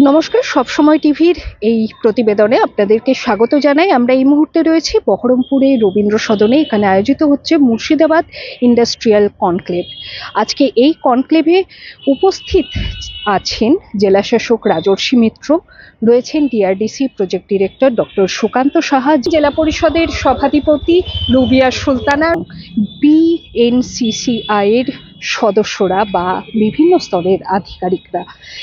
নমস্কার, সবসময় টিভির এই প্রতিবেদনে আপনাদেরকে স্বাগত জানাই। আমরা এই মুহূর্তে রয়েছি বহরমপুরে রবীন্দ্র সদনে। এখানে আয়োজিত হচ্ছে মুর্শিদাবাদ ইন্ডাস্ট্রিয়াল কনক্লেভ। আজকে এই কনক্লেভে উপস্থিত আছেন জেলাশাসক রাজর্ষি মিত্র, রয়েছেন DRDC project director doctor Sukanta Saha, জেলা পরিষদের সভাধিপতি রুবিয়া সুলতানা বিএনসিসিআই এর সদস্যরা বা বিভিন্ন স্তরের আধিকারিকরা।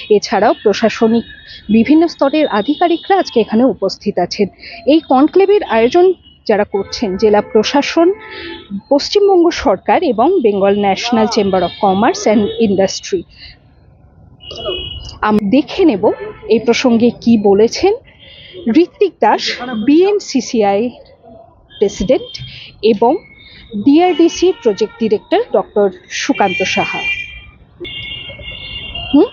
এছাড়াও প্রশাসনিক বিভিন্ন স্তরের আধিকারিকরা আজকে এখানে উপস্থিত আছেন। এই কনক্লেভের আয়োজন যারা করছেন জেলা প্রশাসন, পশ্চিমবঙ্গ সরকার এবং Bengal National Chamber of Commerce and Industry. আমি দেখে নেব এই প্রসঙ্গে কি বলেছেন ঋত্বিক দাস, বিএনসিসিআই প্রেসিডেন্ট এবং DRDC project director doctor Sukanta Saha. Hmm?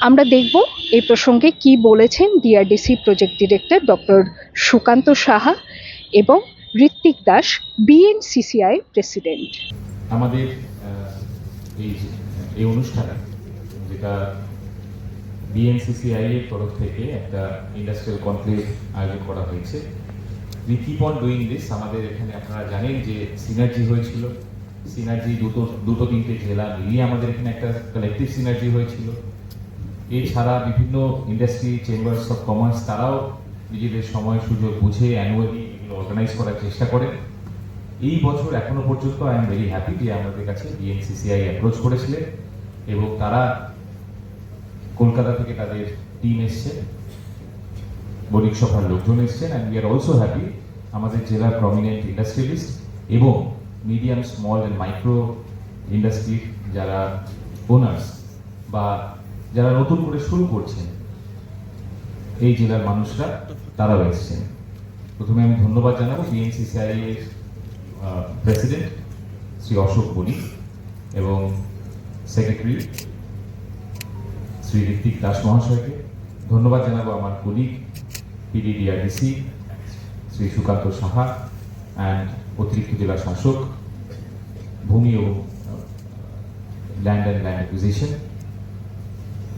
আমরা দেখব এই প্রসঙ্গে কি বলেছেন DRDC project director doctor Sukanta Saha এবং ঋত্বিক দাস বিএনসিসিআই প্রেসিডেন্ট আমাদের এই এই অনুষ্ঠানে যেটা বিএনসিসিআই এর তরফ থেকে একটা ইন্ডাস্ট্রিয়াল কনক্লেভ আয়োজন করা হয়েছে we keep on doing this আমাদের এখানে আপনারা জানেন যে সিনার্জি হয়েছিল। সিনার্জি দুটো দুটো তিনটে জেলা মিলিয়ে আমাদের এখানে একটা কালেকটিভ সিনার্জি হয়েছিল। এছাড়া বিভিন্ন ইন্ডাস্ট্রি চেম্বার্স অফ কমার্স তারাও নিজেদের সময়, সুযোগ বুঝে অ্যানুয়ালি এগুলো অর্গানাইজ করার চেষ্টা করেন এই বছর এখনও পর্যন্ত আই এম ভেরি হ্যাপি যে আমাদের কাছে বিএনসিসিআই অ্যাপ্রোচ করেছিলেন এবং তারা কলকাতা থেকে তাদের টিম এসছে। বণিক সভার লোকজন এসছেন and we are also happy আমাদের জেলার প্রমিনেন্ট ইন্ডাস্ট্রিয়ালিস্ট এবং মিডিয়াম স্মল অ্যান্ড মাইক্রো ইন্ডাস্ট্রির যারা ওনার্স বা যারা নতুন করে শুরু করছেন, এই জেলার মানুষরা, তারাও এসছেন। প্রথমে আমি ধন্যবাদ জানাব বিএনসিসিআই এর প্রেসিডেন্ট শ্রী অশোক বণিক এবং সেক্রেটারি শ্রী ঋত্বিক দাস মহাশয়কে। ধন্যবাদ জানাব আমার colleague PDDRDC Shri Sukanta Saha and অতিরিক্ত জেলা শাসক ভূমি ও land and land acquisition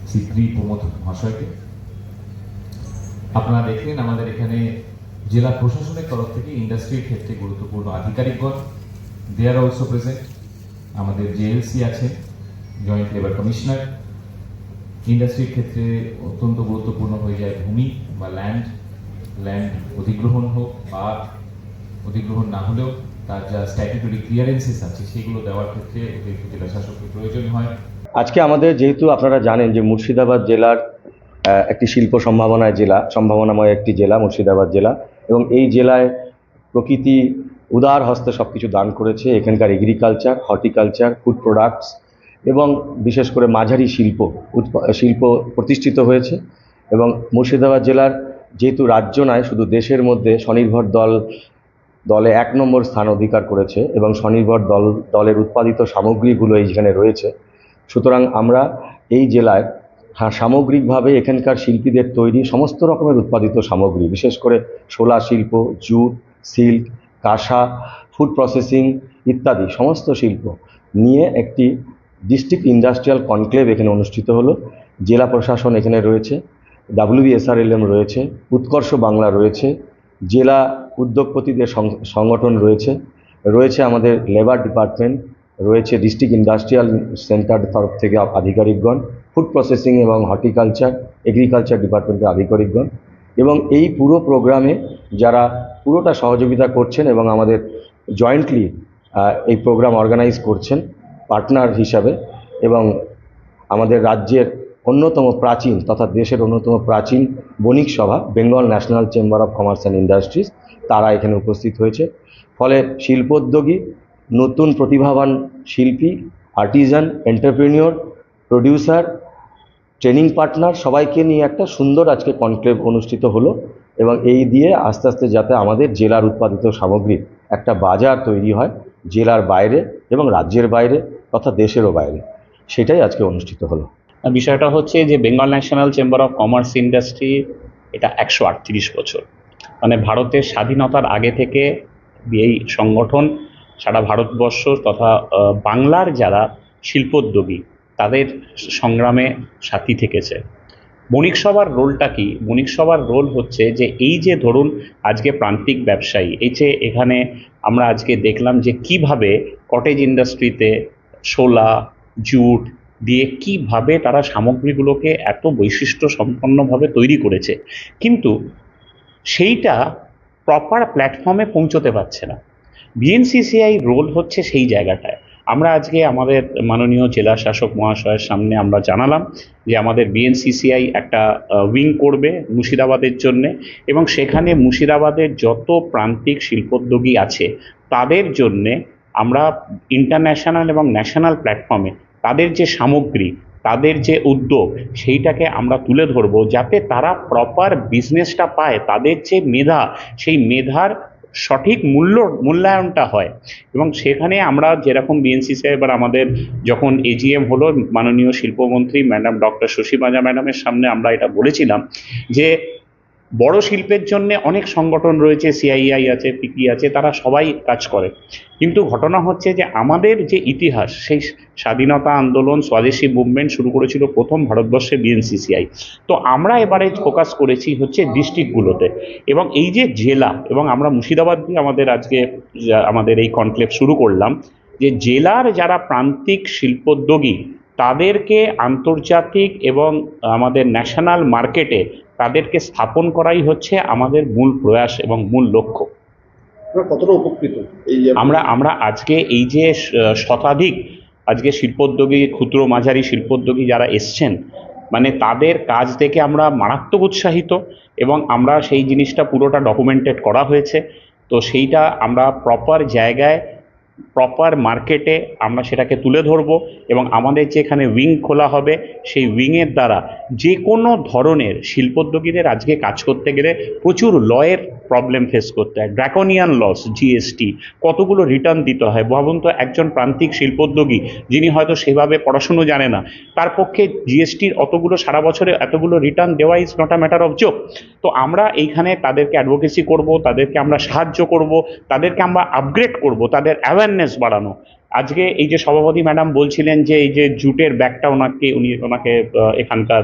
Shri pre Pramod মহাশয়কে আপনারা দেখলেন আমাদের এখানে জেলা প্রশাসনের তরফ থেকে ইন্ডাস্ট্রির ক্ষেত্রে গুরুত্বপূর্ণ আধিকারিকগণ দে আর অলসো প্রেজেন্ট আমাদের জেএলসি আছে জয়েন্ট লেবার কমিশনার ইন্ডাস্ট্রির ক্ষেত্রে অত্যন্ত গুরুত্বপূর্ণ হয়ে যায় ভূমি বা ল্যান্ড ল্যান্ড অধিগ্রহণ হোক বা অধিগ্রহণ না হলেও তার যা স্ট্যাটুটরি ক্লিয়ারেন্সেস আছে, সেগুলো দেওয়ার ক্ষেত্রে অতিরিক্ত জেলা শাসকের প্রয়োজন হয়। আজকে আমাদের যেহেতু আপনারা জানেন যে মুর্শিদাবাদ জেলার একটি শিল্প সম্ভাবনায় জেলা, সম্ভাবনাময় একটি জেলা, মুর্শিদাবাদ জেলা, এবং এই জেলায় প্রকৃতি উদার হস্তে সব কিছু দান করেছে। এখানকার এগ্রিকালচার হর্টিকালচার ফুড প্রোডাক্টস এবং বিশেষ করে মাঝারি শিল্প শিল্প প্রতিষ্ঠিত হয়েছে। এবং মুর্শিদাবাদ জেলার যেহেতু রাজ্য নয়, শুধু দেশের মধ্যে স্বনির্ভর দল, দলে এক নম্বর স্থান অধিকার করেছে এবং স্বনির্ভর দল, দলের উৎপাদিত সামগ্রীগুলো এইখানে রয়েছে। সুতরাং আমরা এই জেলায় হ্যাঁ সামগ্রিকভাবে এখানকার শিল্পীদের তৈরি সমস্ত রকমের উৎপাদিত সামগ্রী, বিশেষ করে শোলা শিল্প, জুট, সিল্ক, কাঁসা, ফুড প্রসেসিং ইত্যাদি সমস্ত শিল্প নিয়ে একটি ডিস্ট্রিক্ট ইন্ডাস্ট্রিয়াল কনক্লেভ এখানে অনুষ্ঠিত হলো। জেলা প্রশাসন এখানে রয়েছে। ডাব্লিউবিএসআরএলএম রয়েছে, উৎকর্ষ বাংলা রয়েছে, জেলা উদ্যোগপতিদের সংগঠন রয়েছে রয়েছে আমাদের লেবার ডিপার্টমেন্ট রয়েছে ডিস্ট্রিক্ট ইন্ডাস্ট্রিয়াল সেন্টার তরফ থেকে আধিকারিকগণ ফুড প্রসেসিং এবং হর্টিকালচার এগ্রিকালচার ডিপার্টমেন্টের আধিকারিকগণ এবং এই পুরো প্রোগ্রামে যারা পুরোটা সহযোগিতা করছেন এবং আমাদের জয়েন্টলি এই প্রোগ্রাম অর্গানাইজ করছেন পার্টনার হিসাবে এবং আমাদের রাজ্যের অন্যতম প্রাচীন তথা দেশের অন্যতম প্রাচীন বণিক সভা Bengal National Chamber of Commerce and Industries তারা এখানে উপস্থিত হয়েছে। ফলে শিল্পোদ্যোগী, নতুন প্রতিভাবান শিল্পী artisan entrepreneur producer training partner সবাইকে নিয়ে একটা সুন্দর আজকে কনক্লেভ অনুষ্ঠিত হলো এবং এই দিয়ে আস্তে আস্তে যাতে আমাদের জেলার উৎপাদিত সামগ্রীর একটা বাজার তৈরি হয় জেলার বাইরে এবং রাজ্যের বাইরে তথা দেশেরও বাইরে। সেটাই আজকে অনুষ্ঠিত হলো। বিষয়টা হচ্ছে যে Bengal National Chamber of Commerce Industry এটা একশো আটত্রিশ বছর। মানে ভারতের স্বাধীনতার আগে থেকে এই সংগঠন সারা ভারতবর্ষ তথা বাংলার যারা শিল্পোদ্যোগী তাদের সংগ্রামে সাথী থেকেছে। বণিক সভার রোলটা কি? বণিক সভার রোল হচ্ছে যে এই যে ধরুন আজকে প্রান্তিক ব্যবসায়ী, এই যে এখানে আমরা আজকে দেখলাম যে কীভাবে কটেজ ইন্ডাস্ট্রিতে শোলা জুট দিয়ে কীভাবে তারা সামগ্রীগুলোকে এত বৈশিষ্ট্য সম্পন্নভাবে তৈরি করেছে। কিন্তু সেইটা প্রপার প্ল্যাটফর্মে পৌঁছতে পারছে না। বিএনসিসিআই রোল হচ্ছে সেই জায়গাটায়। আমরা আজকে আমাদের মাননীয় জেলা শাসক মহাশয়ের সামনে আমরা জানালাম যে আমাদের বিএনসিসিআই একটা উইং করবে মুর্শিদাবাদের জন্যে এবং সেখানে মুর্শিদাবাদের যত প্রান্তিক শিল্পোদ্যোগী আছে, তাদের জন্যে আমরা ইন্টারন্যাশনাল এবং ন্যাশনাল প্ল্যাটফর্মে তাদের যে সামগ্রী, তাদের যে উদ্যোগ, সেইটাকে আমরা তুলে ধরবো যাতে তারা প্রপার বিজনেসটা পায়, তাদের যে মেধা, সেই মেধার সঠিক মূল্য, মূল্যায়নটা হয়। এবং সেখানে আমরা যেরকম বিএনসিসি এবার আমাদের যখন এজিএম হলো, মাননীয় শিল্পমন্ত্রী ম্যাডাম ডক্টর শশী মাজা ম্যাডামের সামনে আমরা এটা বলেছিলাম যে বড় শিল্পের জন্য অনেক সংগঠন রয়েছে সিআইআই আছে পিকি আছে, তারা সবাই কাজ করে। কিন্তু ঘটনা হচ্ছে যে আমাদের যে ইতিহাস, সেই স্বাধীনতা আন্দোলন, স্বদেশী মুভমেন্ট শুরু করেছিল প্রথম ভারতবর্ষে বিএনসিসিআই তো আমরা এবারে ফোকাস করেছি হচ্ছে ডিস্ট্রিক্টগুলোতে এবং এই যে জেলা, এবং আমরা মুর্শিদাবাদ দিয়ে আমাদের আজকে আমাদের এই কনক্লেভ শুরু করলাম, যে জেলার যারা প্রান্তিক শিল্পোদ্যোগী তাদেরকে আন্তর্জাতিক এবং আমাদের ন্যাশনাল মার্কেটে তাদেরকে স্থাপন করাই হচ্ছে আমাদের মূল প্রয়াস এবং মূল লক্ষ্য। কতটা উপকৃত এই আমরা আমরা আজকে এই যে শতাধিক আজকে শিল্পোদ্যোগী ক্ষুদ্র মাঝারি শিল্পোদ্যোগী যারা এসছেন মানে তাদের কাজ দেখে আমরা মারাত্মক উৎসাহিত এবং আমরা সেই জিনিসটা পুরোটা ডকুমেন্টেড করা হয়েছে। তো সেইটা আমরা প্রপার জায়গায় প্রপার মার্কেটে আমরা সেটাকে তুলে ধরব এবং আমাদের যেখানে উইং খোলা হবে, সেই উইংয়ের দ্বারা যে কোনো ধরনের শিল্পোদ্যোগীদের আজকে কাজ করতে গেলে প্রচুর লয়ের প্রবলেম ফেস করতে হয়। ড্রাকোনিয়ান লস জিএসটি কতগুলো রিটার্ন দিতে হয়? ভাবুন তো, একজন প্রান্তিক শিল্পোদ্যোগী, যিনি হয়তো সেভাবে পড়াশুনো জানে না, তার পক্ষে জিএসটির অতগুলো সারা বছরে এতগুলো রিটার্ন দেওয়া is not a matter of joke তো আমরা এইখানে তাদেরকে অ্যাডভোকেসি করব, তাদেরকে আমরা সাহায্য করব, তাদেরকে আমরা আপগ্রেড করব, তাদের অ্যাওয়ারনেস বাড়ানো। আজকে এই যে সভাপতি ম্যাডাম বলছিলেন যে এই যে জুটের ব্যাগটা ওনাকে, উনি ওনাকে এখানকার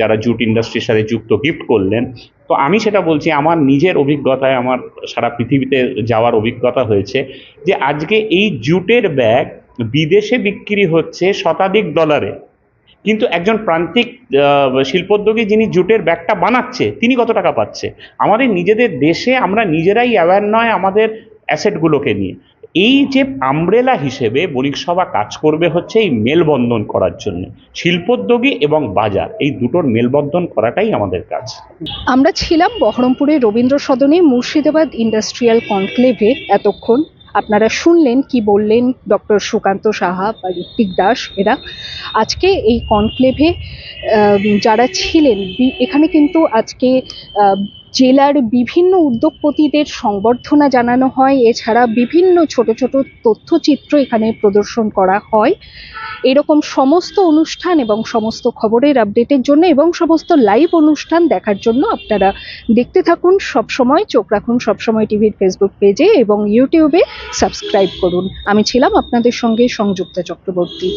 যারা জুট ইন্ডাস্ট্রির সাথে যুক্ত গিফট করলেন। তো আমি সেটা বলছি, আমার নিজের অভিজ্ঞতায়, আমার সারা পৃথিবীতে যাওয়ার অভিজ্ঞতা হয়েছে যে আজকে এই জুটের ব্যাগ বিদেশে বিক্রি হচ্ছে শতাধিক ডলারে। কিন্তু একজন প্রান্তিক শিল্পোদ্যোগী যিনি জুটের ব্যাগটা বানাচ্ছে, তিনি কত টাকা পাচ্ছে? আমাদের নিজেদের দেশে আমরা নিজেরাই অ্যাওয়্যার নয় আমাদের অ্যাসেটগুলোকে নিয়ে। এই যে আমব্রেলা হিসেবে বণিক সভা কাজ করবে হচ্ছে এই মেলবন্ধন করার জন্য। শিল্পোদ্যোগী এবং বাজার, এই দুটোর মেলবন্ধন করাটাই আমাদের কাজ। আমরা ছিলাম বহরমপুরের রবীন্দ্র সদনে মুর্শিদাবাদ ইন্ডাস্ট্রিয়াল কনক্লেভে এতক্ষণ। আপনারা শুনলেন কি বললেন ডক্টর সুকান্ত সাহা বা ঋত্বিক দাস এরা। আজকে এই কনক্লেভে যারা ছিলেন এখানে কিন্তু আজকে জেলার বিভিন্ন উদ্যোগপতিদের সংবর্ধনা জানানো হয়। এছাড়া বিভিন্ন ছোট ছোট তথ্যচিত্র এখানে প্রদর্শন করা হয়। এরকম সমস্ত অনুষ্ঠান এবং সমস্ত খবরের আপডেটের জন্য এবং সমস্ত লাইভ অনুষ্ঠান দেখার জন্য আপনারা দেখতে থাকুন। সবসময় চোখ রাখুন, সবসময় টিভির ফেসবুক পেজে এবং ইউটিউবে সাবস্ক্রাইব করুন। আমি ছিলাম আপনাদের সঙ্গে সংযুক্তা চক্রবর্তী।